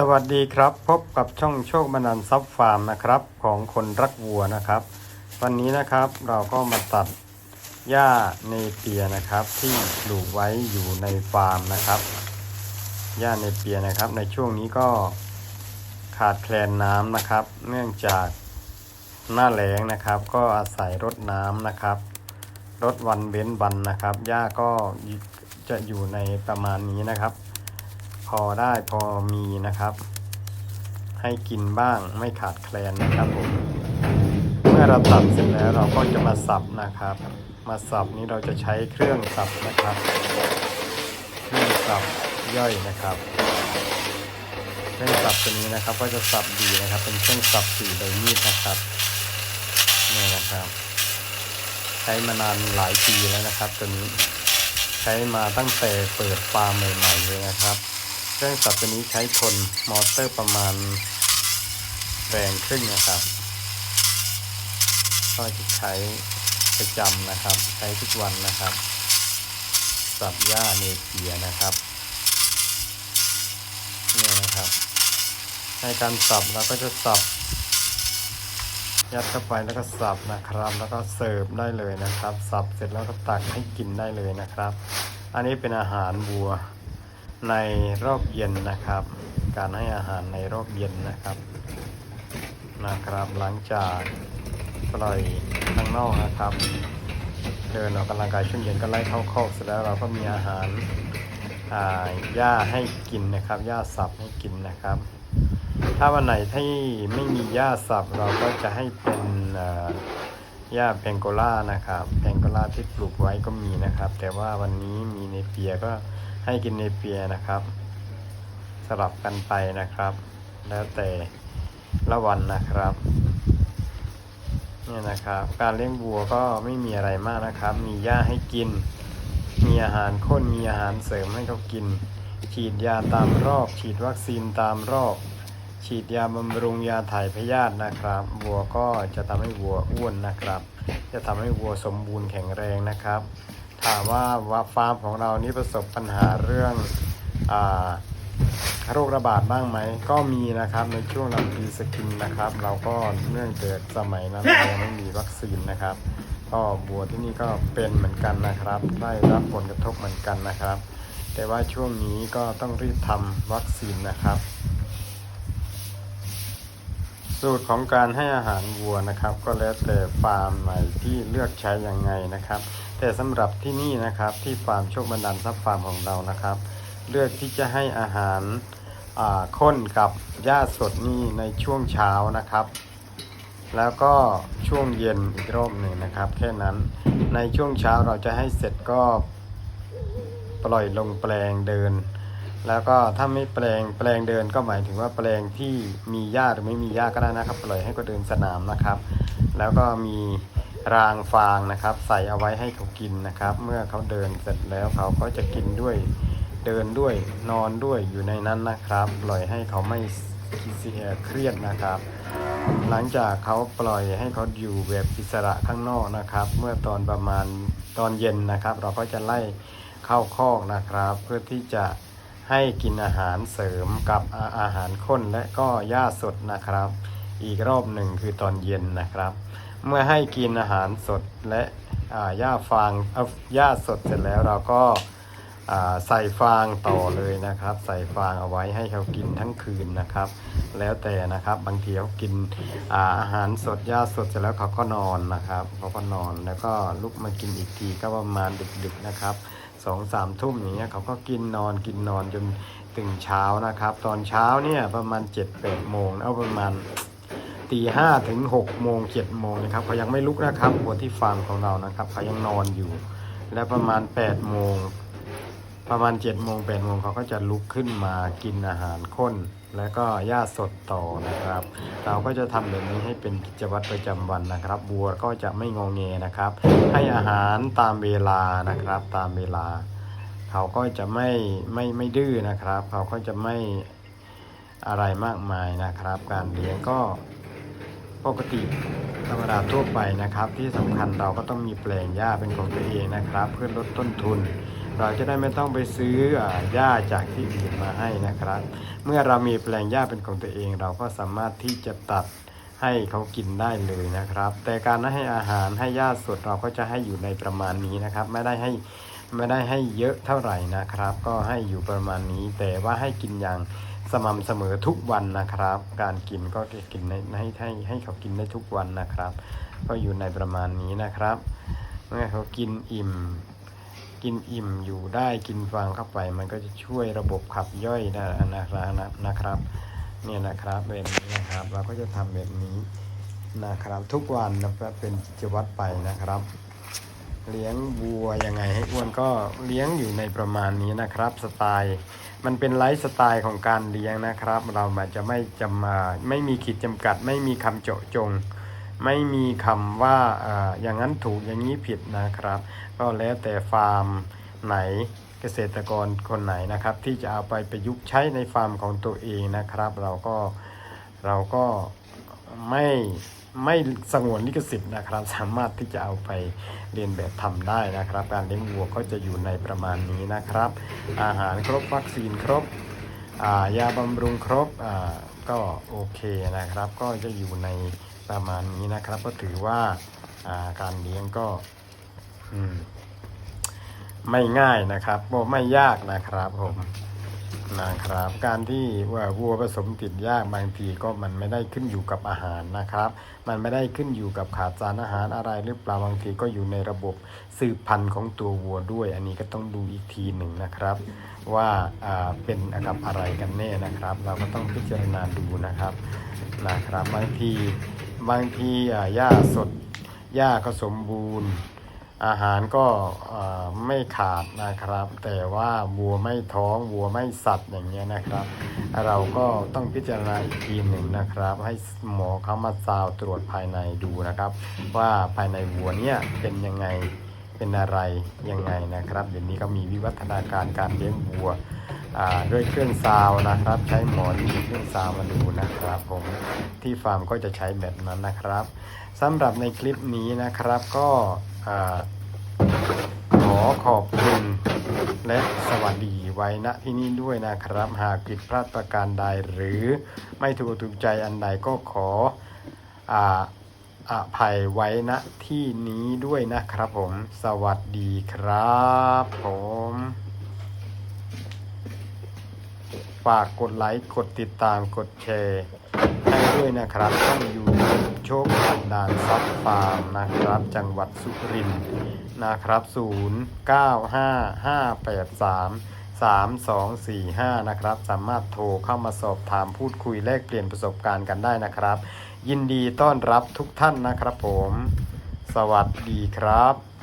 สวัสดีครับ พบกับช่องโชคบันดาลซับฟาร์มนะครับ ของคนรักวัวนะครับ วันนี้นะครับเราก็มาตัดหญ้าเนเปียนะครับ ที่ปลูกไว้อยู่ในฟาร์มนะครับหญ้าเนเปียนะครับ ในช่วงนี้ก็ขาดแคลนน้ำนะครับ เนื่องจากหน้าแล้งนะครับ ก็อาศัยรดน้ำนะครับรดวันเว้นวันนะครับหญ้าก็จะอยู่ในประมาณนี้นะครับ พอได้พอมีนะครับ ให้กินบ้างไม่ขาดแคลนนะครับผมเมื่อเราตัดเสร็จแล้วเราก็จะมาสับนะครับ มาสับนี้เราจะใช้เครื่องสับนะครับเครื่องสับย่อยนะครับเครื่องสับตัวนี้นะครับ ก็จะสับดีนะครับ เป็นเครื่องสับสีใบมีดนะครับนี่นะครับใช้มานานหลายปีแล้วนะครับ ตัวนี้ ใช้มาตั้งแต่เปิดฟาร์มใหม่ๆเลยนะครับ เครื่องสับตัวนี้ใช้ทนมอเตอร์ประมาณแรงครึ่งนะครับ ก็จะใช้ประจำนะครับ ใช้ทุกวันนะครับ สับหญ้าเนเปียนะครับนี่นะครับ ในการสับเราก็จะสับ ยัดเข้าไปแล้วก็สับนะครับ แล้วก็เสิร์ฟได้เลยนะครับ สับเสร็จแล้วก็ตักให้กินได้เลยนะครับ อันนี้เป็นอาหารวัว ในรอบเย็นนะครับ การให้อาหารในรอบเย็นนะครับนะครับหลังจากปล่อยข้างนอกนะครับ เดินออกกำลังกายช่วงเย็นก็ไล่เข้าคอกเสร็จแล้วเราก็มีอาหารหญ้าให้กินนะครับหญ้าสับให้กินนะครับ ถ้าวันไหนที่ไม่มีหญ้าสับเราก็จะให้เป็นหญ้าแพงโกล่านะครับแพงโกล่าที่ปลูกไว้ก็มีนะครับ แต่ว่าวันนี้มีในเปียก็ ให้กินเนเปียนะครับ สลับกันไปนะครับ แล้วแต่ละวันนะครับเนี่ยนะครับ การเลี้ยงวัวก็ไม่มีอะไรมากนะครับ มีหญ้าให้กิน มีอาหารข้นมีอาหารเสริมให้เขากิน ฉีดยาตามรอบ ฉีดวัคซีนตามรอบ ฉีดยาบำรุงยาถ่ายพยาธินะครับ วัวก็จะทำให้วัวอ้วนนะครับ จะทำให้วัวสมบูรณ์แข็งแรงนะครับ ว่าว่าฟาร์มของเรานี้ประสบปัญหาเรื่องอโรคระบาดบ้างไหม ก็มีนะครับในช่วงลำปีสกินนะครับ เราก็เนื่องเกิดสมัยนั้นเรายังไม่มีวัคซีนนะครับ ก็บัวที่นี่ก็เป็นเหมือนกันนะครับ ได้รับผลกระทบเหมือนกันนะครับ แต่ว่าช่วงนี้ก็ต้องรีบทำวัคซีนนะครับสูตรของการให้อาหารวัวนะครับ ก็แล้วแต่ฟาร์มไหนที่เลือกใช้ยังไงนะครับ แต่สำหรับที่นี่นะครับที่ฟาร์มโชคบันดาลทรัพย์ฟาร์มของเรานะครับ เลือกที่จะให้อาหารอ่าข้นกับหญ้าสดนี่ในช่วงเช้านะครับ แล้วก็ช่วงเย็นอีกรอบหนึ่งนะครับ แค่นั้นในช่วงเช้าเราจะให้เสร็จก็ปล่อยลงแปลงเดิน แล้วก็ถ้าไม่แปลงแปลงเดินก็หมายถึงว่าแปลงที่มีหญ้าหรือไม่มีหญ้าก็ได้นะครับ ปล่อยให้เขาเดินสนามนะครับ แล้วก็มี รางฟางนะครับ ใส่เอาไว้ให้เขากินนะครับ เมื่อเขาเดินเสร็จแล้วเขาก็จะกินด้วยเดินด้วยนอนด้วยอยู่ในนั้นนะครับ ปล่อยให้เขาไม่เสียเครียดนะครับ หลังจากเขาปล่อยให้เขาอยู่แบบอิสระข้างนอกนะครับ เมื่อตอนประมาณตอนเย็นนะครับ เราก็จะไล่เข้าคอกนะครับ เพื่อที่จะให้กินอาหารเสริมกับอาอาหารข้นและก็หญ้าสดนะครับ อีกรอบหนึ่งคือตอนเย็นนะครับ เมื่อให้กินอาหารสดและอ่าหญ้าฟางเอาหญ้าสดเสร็จแล้วเราก็อ่าใส่ฟางต่อเลยนะครับ ใส่ฟางเอาไว้ให้เขากินทั้งคืนนะครับ แล้วแต่นะครับบางทีเขากินอาอาหารสดหญ้าสดเสร็จแล้วเขาก็นอนนะครับเขาก็นอนแล้วก็ลุกมากินอีกทีก็ประมาณดึกๆนะครับสองสามทุ่มอย่างเงี้ยเขาก็กินนอนกินนอนจนถึงเช้านะครับ ตอนเช้าเนี่ยประมาณ7จ็ดแปดโมงเอาประมาณ ตีห้าถึงหกโมงเจ็ดโมงนะครับเขายังไม่ลุกนะครับวัวที่ฟาร์มของเรานะครับเขายังนอนอยู่ และประมาณ8ปดโมงประมาณ7จ็ดโมงแปดโมงเขาก็จะลุกขึ้นมากินอาหารข้น แล้วก็หญ้าสดต่อนะครับ เราก็จะทำแบบนี้ให้เป็นกิจวัตรประจำวันนะครับวัวก็จะไม่งองเงนะครับ ให้อาหารตามเวลานะครับ ตามเวลา เขาก็จะไม่ไม่ไม่ดื้อนะครับ เขาก็จะไม่อะไรมากมายนะครับ การเลี้ยงก็ ปกติธรรมดาทั่วไปนะครับ ที่สำคัญเราก็ต้องมีแปลงหญ้าเป็นของตัวเองนะครับ เพื่อลดต้นทุน เราจะได้ไม่ต้องไปซื้อหญ้าจากที่อื่นมาให้นะครับ เมื่อเรามีแปลงหญ้าเป็นของตัวเอง เราก็สามารถที่จะตัดให้เขากินได้เลยนะครับ แต่การให้อาหารให้หญ้าสดเราก็จะให้อยู่ในประมาณนี้นะครับ ไม่ได้ให้ไม่ได้ให้เยอะเท่าไหร่นะครับ ก็ให้อยู่ประมาณนี้ แต่ว่าให้กินอย่าง สม่ำเสมอทุกวันนะครับ การกินก็กินให้ให้ให้ให้เขากินได้ทุกวันนะครับ ก็อยู่ในประมาณนี้นะครับเมื่อเขากินอิ่ม กินอิ่มอยู่ได้กินฟางเข้าไป มันก็จะช่วยระบบขับย่อยได้นะครับนะครับเนี่ยนะครับแบบนี้นะครับ เราก็จะทำแบบนี้นะครับ ทุกวันนะครับเป็นกิวัตรไปนะครับ เลี้ยงวัวยังไงให้อ้วนก็เลี้ยงอยู่ในประมาณนี้นะครับ สไตล์ มันเป็นไลฟ์สไตล์ของการเลี้ยงนะครับ เรามันจะไม่จำาไม่มีขีดจำกัด ไม่มีคำเจาะจง ไม่มีคำว่าอ่าอย่างนั้นถูกอย่างนี้ผิดนะครับ ก็แล้วแต่ฟาร์มไหนเกษตรกรคนไหนนะครับ ที่จะเอาไปประยุกต์ใช้ในฟาร์มของตัวเองนะครับ เราก็เราก็ไม่ ไม่สงวนลิขสิทธิ์นะครับ สามารถที่จะเอาไปเรียนแบบทำได้นะครับ การเลี้ยงวัวก็จะอยู่ในประมาณนี้นะครับ อาหารครบวัคซีนครบายาบำรุงครบก็โอเคนะครับ ก็จะอยู่ในประมาณนี้นะครับ ก็ถือว่าาการเลี้ยงก็ไม่ง่ายนะครับโมไม่ยากนะครับผม นะครับ การที่ว่าวัวผสมติดยากบางทีก็มันไม่ได้ขึ้นอยู่กับอาหารนะครับ มันไม่ได้ขึ้นอยู่กับขาดสารอาหารอะไรหรือเปล่าบางทีก็อยู่ในระบบสืบพันธุ์ของตัววัวด้วย อันนี้ก็ต้องดูอีกทีหนึ่งนะครับ ว่าเป็นกับอะไรกันแน่นะครับ เราก็ต้องพิจารณาดูนะครับนะครับบางทีบางทีหญ้าสดหญ้าก็สมบูรณ์ อาหารก็ไม่ขาดนะครับ แต่ว่าวัวไม่ท้องวัวไม่สัตว์อย่างเงี้ยนะครับ เราก็ต้องพิจารณาอีกทีหนึ่งนะครับ ให้หมอเขามาซาวตรวจภายในดูนะครับ ว่าภายในวัวเนี่ยเป็นยังไงเป็นอะไรยังไงนะครับเดี๋ยวนี้ก็มีวิวัฒนาการการเลี้ยงวัวด้วยเครื่องซาวนะครับ ใช้หมอที่มีเครื่องซาวมาดูนะครับผมที่ฟาร์มก็จะใช้แบบนั้นนะครับสำหรับในคลิปนี้นะครับก็ ขอขอบคุณและสวัสดีไว้ณที่นี้ด้วยนะครับ หากผิดพลาดประการใดหรือไม่ถูกถูกใจอันใดก็ขออ่าอภัยไว้ณที่นี้ด้วยนะครับผม สวัสดีครับผม ฝากกดไลค์ กดติดตาม กดแชร์ให้ด้วยนะครับช่องยูทูบโชคพันดานซับฟาร์มนะครับ จังหวัดสุรินทร์นะครับ 095583 3245 นะครับ สามารถโทรเข้ามาสอบถามพูดคุยแลกเปลี่ยนประสบการณ์กันได้นะครับ ยินดีต้อนรับทุกท่านนะครับผม สวัสดีครับ